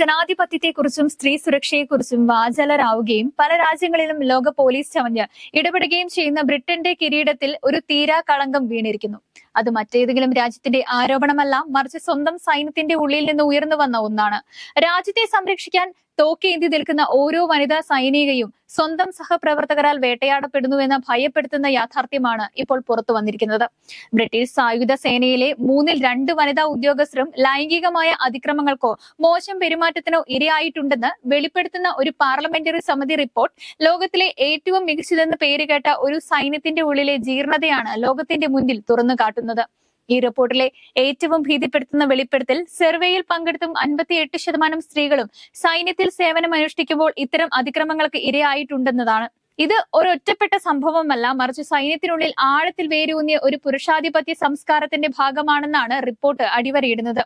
ജനാധിപത്യത്തെക്കുറിച്ചും സ്ത്രീ സുരക്ഷയെക്കുറിച്ചും വാചാലരാവുകയും പല രാജ്യങ്ങളിലും ലോക പോലീസ് ചമഞ്ഞ് ഇടപെടുകയും ചെയ്യുന്ന ബ്രിട്ടന്റെ കിരീടത്തിൽ ഒരു തീരാ കളങ്കം വീണിരിക്കുന്നു. അത് മറ്റേതെങ്കിലും രാജ്യത്തിന്റെ ആരോപണമല്ല മറിച്ച് സ്വന്തം സൈന്യത്തിന്റെ ഉള്ളിൽ നിന്ന് ഉയർന്നു വന്ന ഒന്നാണ്. രാജ്യത്തെ സംരക്ഷിക്കാൻ തോക്കേന്തി നിൽക്കുന്ന ഓരോ വനിതാ സൈനികയും സ്വന്തം സഹപ്രവർത്തകരാൽ വേട്ടയാടപ്പെടുന്നുവെന്ന ഭയപ്പെടുത്തുന്ന യാഥാർത്ഥ്യമാണ് ഇപ്പോൾ പുറത്തു വന്നിരിക്കുന്നത്. ബ്രിട്ടീഷ് സായുധ സേനയിലെ മൂന്നിൽ രണ്ട് വനിതാ ഉദ്യോഗസ്ഥരും ലൈംഗികമായ അതിക്രമങ്ങൾക്കോ മോശം പെരുമാറ്റത്തിനോ ഇരയായിട്ടുണ്ടെന്ന് വെളിപ്പെടുത്തുന്ന ഒരു പാർലമെന്ററി സമിതി റിപ്പോർട്ട് ലോകത്തിലെ ഏറ്റവും മികച്ചതെന്ന് പേരുകേട്ട ഒരു സൈന്യത്തിന്റെ ഉള്ളിലെ ജീർണതയാണ് ലോകത്തിന്റെ മുന്നിൽ തുറന്നു കാട്ടുന്നത്. ഈ റിപ്പോർട്ടിലെ ഏറ്റവും ഭീതിപ്പെടുത്തുന്ന വെളിപ്പെടുത്തൽ സർവേയിൽ പങ്കെടുത്തും അൻപത്തിയെട്ട് ശതമാനം സ്ത്രീകളും സൈന്യത്തിൽ സേവനം അനുഷ്ഠിക്കുമ്പോൾ ഇത്തരം അതിക്രമങ്ങൾക്ക് ഇരയായിട്ടുണ്ടെന്നതാണ്. ഇത് ഒരൊറ്റപ്പെട്ട സംഭവമല്ല മറിച്ച് സൈന്യത്തിനുള്ളിൽ ആഴത്തിൽ വേരൂന്നിയ ഒരു പുരുഷാധിപത്യ സംസ്കാരത്തിന്റെ ഭാഗമാണെന്നാണ് റിപ്പോർട്ട് അടിവരയിടുന്നത്.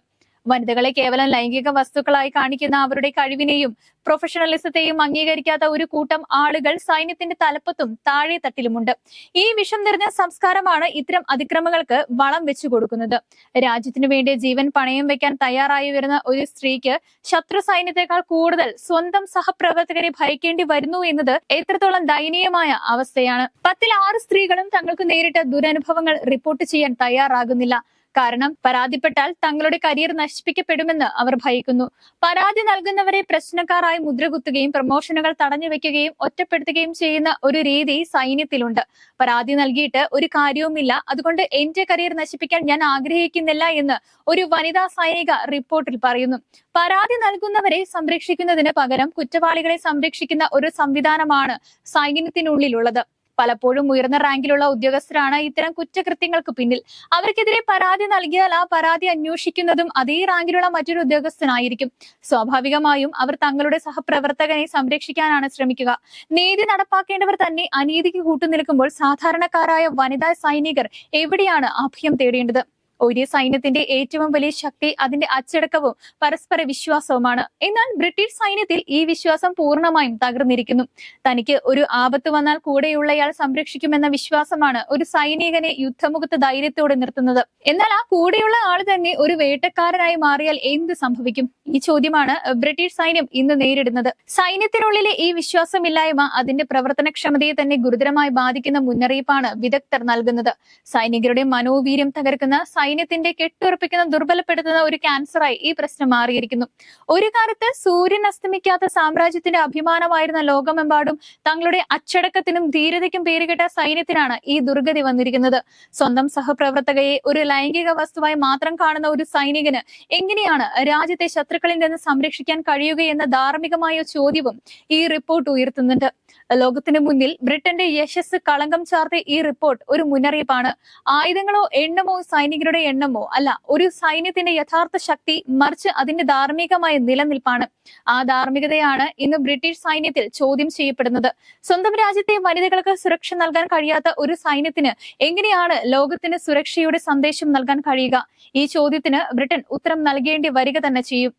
വനിതകളെ കേവലം ലൈംഗിക വസ്തുക്കളായി കാണിക്കുന്ന അവരുടെ കഴിവിനെയും പ്രൊഫഷണലിസത്തെയും അംഗീകരിക്കാത്ത ഒരു കൂട്ടം ആളുകൾ സൈന്യത്തിന്റെ തലപ്പത്തും താഴെ തട്ടിലുമുണ്ട് ഈ വിഷം നിറഞ്ഞ സംസ്കാരമാണ് ഇത്തരം അതിക്രമങ്ങൾക്ക് വളം വെച്ചു കൊടുക്കുന്നത്. രാജ്യത്തിനു വേണ്ടി ജീവൻ പണയം വെക്കാൻ തയ്യാറായി വരുന്ന ഒരു സ്ത്രീക്ക് ശത്രു സൈന്യത്തെക്കാൾ കൂടുതൽ സ്വന്തം സഹപ്രവർത്തകരെ ഭയക്കേണ്ടി വരുന്നു എന്നത് എത്രത്തോളം ദയനീയമായ അവസ്ഥയാണ്. പത്തിൽ ആറ് സ്ത്രീകളും തങ്ങൾക്ക് നേരിട്ട ദുരനുഭവങ്ങൾ റിപ്പോർട്ട് ചെയ്യാൻ തയ്യാറാകുന്നില്ല. കാരണം പരാതിപ്പെട്ടാൽ തങ്ങളുടെ കരിയർ നശിപ്പിക്കപ്പെടുമെന്ന് അവർ ഭയക്കുന്നു. പരാതി നൽകുന്നവരെ പ്രശ്നക്കാരായി മുദ്രകുത്തുകയും പ്രമോഷനുകൾ തടഞ്ഞു വെക്കുകയും ഒറ്റപ്പെടുത്തുകയും ചെയ്യുന്ന ഒരു രീതി സൈന്യത്തിലുണ്ട്. പരാതി നൽകിയിട്ട് ഒരു കാര്യവുമില്ല. അതുകൊണ്ട് എന്റെ കരിയർ നശിപ്പിക്കാൻ ഞാൻ ആഗ്രഹിക്കുന്നില്ല എന്ന് ഒരു വനിതാ സൈനിക റിപ്പോർട്ടിൽ പറയുന്നു. പരാതി നൽകുന്നവരെ സംരക്ഷിക്കുന്നതിന് പകരം കുറ്റവാളികളെ സംരക്ഷിക്കുന്ന ഒരു സംവിധാനമാണ് സൈന്യത്തിനുള്ളിലുള്ളത്. പലപ്പോഴും ഉയർന്ന റാങ്കിലുള്ള ഉദ്യോഗസ്ഥരാണ് ഇത്തരം കുറ്റകൃത്യങ്ങൾക്ക് പിന്നിൽ. അവർക്കെതിരെ പരാതി നൽകിയാൽ ആ പരാതി അന്വേഷിക്കുന്നതും അതേ റാങ്കിലുള്ള മറ്റൊരു ഉദ്യോഗസ്ഥനായിരിക്കും. സ്വാഭാവികമായും അവർ തങ്ങളുടെ സഹപ്രവർത്തകനെ സംരക്ഷിക്കാനാണ് ശ്രമിക്കുക. നീതി നടപ്പാക്കേണ്ടവർ തന്നെ അനീതിക്ക് കൂട്ടുനിൽക്കുമ്പോൾ സാധാരണക്കാരായ വനിതാ സൈനികർ എവിടെയാണ് അഭയം തേടേണ്ടത്? ഒരു സൈന്യത്തിന്റെ ഏറ്റവും വലിയ ശക്തി അതിന്റെ അച്ചടക്കവും പരസ്പര വിശ്വാസവുമാണ്. എന്നാൽ ബ്രിട്ടീഷ് സൈന്യത്തിൽ ഈ വിശ്വാസം പൂർണമായും തകർന്നിരിക്കുന്നു. തനിക്ക് ഒരു ആപത്ത് വന്നാൽ കൂടെയുള്ളയാൾ സംരക്ഷിക്കുമെന്ന വിശ്വാസമാണ് ഒരു സൈനികനെ യുദ്ധമുഖത്ത് ധൈര്യത്തോടെ നിർത്തുന്നത്. എന്നാൽ ആ കൂടെയുള്ള ആൾ തന്നെ ഒരു വേട്ടക്കാരനായി മാറിയാൽ എന്ത് സംഭവിക്കും? ഈ ചോദ്യമാണ് ബ്രിട്ടീഷ് സൈന്യം ഇന്ന് നേരിടുന്നത്. സൈന്യത്തിനുള്ളിലെ ഈ വിശ്വാസമില്ലായ്മ അതിന്റെ പ്രവർത്തനക്ഷമതയെ തന്നെ ഗുരുതരമായി ബാധിക്കുന്ന മുന്നറിയിപ്പാണ് വിദഗ്ധർ നൽകുന്നത്. സൈനികരുടെ മനോവീര്യം തകർക്കുന്ന സൈന്യത്തിന്റെ കെട്ടുറപ്പിക്കുന്ന ദുർബലപ്പെടുത്തുന്ന ഒരു ക്യാൻസറായി ഈ പ്രശ്നം മാറിയിരിക്കുന്നു. ഒരു കാലത്ത് സൂര്യൻ അസ്തമിക്കാത്ത സാമ്രാജ്യത്തിന്റെ അഭിമാനമായിരുന്ന ലോകമെമ്പാടും തങ്ങളുടെ അച്ചടക്കത്തിനും ധീരതയ്ക്കും പേരുകെട്ട സൈന്യത്തിനാണ് ഈ ദുർഗതി വന്നിരിക്കുന്നത്. സ്വന്തം സഹപ്രവർത്തകയെ ഒരു ലൈംഗിക വസ്തുവായി മാത്രം കാണുന്ന ഒരു സൈനികന് എങ്ങനെയാണ് രാജ്യത്തെ ശത്രുക്കളിൽ നിന്ന് സംരക്ഷിക്കാൻ കഴിയുകയെന്ന ധാർമ്മികമായ ചോദ്യവും ഈ റിപ്പോർട്ട് ഉയർത്തുന്നുണ്ട്. ലോകത്തിന് മുന്നിൽ ബ്രിട്ടന്റെ യശസ് കളങ്കം ചാർത്തിയ ഈ റിപ്പോർട്ട് ഒരു മുന്നറിയിപ്പാണ്. ആയുധങ്ങളോ എണ്ണമോ സൈനികരുടെ എണ്ണമോ? അല്ല ഒരു സൈന്യത്തിന്റെ യഥാർത്ഥ ശക്തി മറിച്ച് അതിന്റെ ധാർമ്മികമായ നിലനിൽപ്പാണ്. ആ ധാർമ്മികതയാണ് ഇന്ന് ബ്രിട്ടീഷ് സൈന്യത്തിൽ ചോദ്യം ചെയ്യപ്പെടുന്നത്. സ്വന്തം രാജ്യത്തെ വനിതകൾക്ക് സുരക്ഷ നൽകാൻ കഴിയാത്ത ഒരു സൈന്യത്തിന് എങ്ങനെയാണ് ലോകത്തിന് സുരക്ഷയുടെ സന്ദേശം നൽകാൻ കഴിയുക? ഈ ചോദ്യത്തിന് ബ്രിട്ടൻ ഉത്തരം നൽകേണ്ടി വരിക തന്നെ ചെയ്യും.